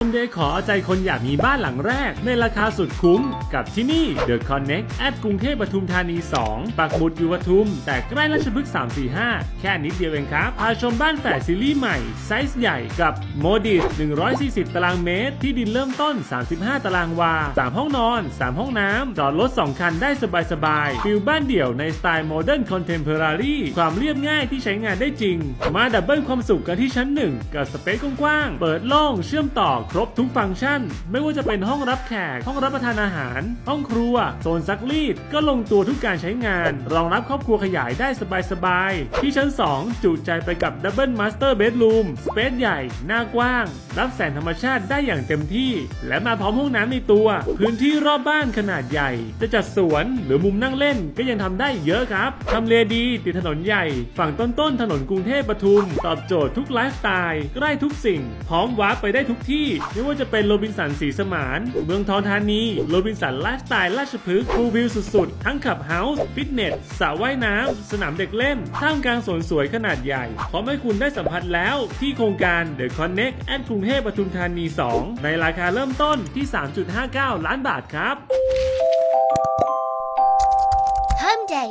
ผมเดย์ขอเอาใจคนอยากมีบ้านหลังแรก ในราคาสุดคุ้มกับที่นี่ The Connect แอดกรุงเทพปทุมธานี 2 ปักหมุดอยู่ปทุม แต่ใกล้ราชพฤกษ์345 แค่นิดเดียวเองครับพาชมบ้านแฝดซีรีส์ใหม่ ไซส์ใหญ่กับโมดิส140 ตารางเมตร ที่ดินเริ่มต้น 35 ตารางวา 3 ห้องนอน 3 ห้องน้ำจอดรถ 2 คันได้สบายๆฟิลบ้านเดี่ยวในสไตล์โมเดิร์นคอนเทมเพอรารีความเรียบง่ายที่ใช้งานได้จริง มาดับเบิลความสุขกันที่ชั้น 1 กับสเปซกว้างๆเปิดโล่งเชื่อมต่อครบทุกฟังก์ชัน ไม่ว่าจะเป็นห้องรับแขก ห้องรับประทานอาหาร ห้องครัว โซนซักรีด ก็ลงตัวทุกการใช้งาน รองรับครอบครัวขยายได้สบายๆ ที่ชั้น 2 จุใจไปกับดับเบิลมาสเตอร์เบดรูมสเปซใหญ่ หน้ากว้าง รับแสงธรรมชาติได้อย่างเต็มที่ และมาพร้อมห้องน้ำในตัว พื้นที่รอบบ้านขนาดใหญ่ จะจัดสวนหรือมุมนั่งเล่นก็ยังทำได้เยอะครับทำเลดีติดถนนใหญ่ ฝั่งต้นๆถนนกรุงเทพปทุม ตอบโจทย์ทุกไลฟ์สไตล์ใกล้ทุกสิ่ง พร้อมวาร์ปไปได้ทุกที่ไม่ว่าจะเป็นโรบินสันสีสมาน เมืองทองธานี โรบินสันไลฟ์สไตล์ราชพฤกษ์ฟูลวิวสุดๆ ทั้งขับเฮาส์ฟิตเนสสระว่ายน้ำ สนามเด็กเล่น ท่ามกลางสวนสวยขนาดใหญ่ พร้อมให้คุณได้สัมผัสแล้วที่โครงการ The Connect แอดกรุงเทพปทุมธานี 2 ในราคาเริ่มต้นที่ 3.59 ล้านบาทครับ Home Day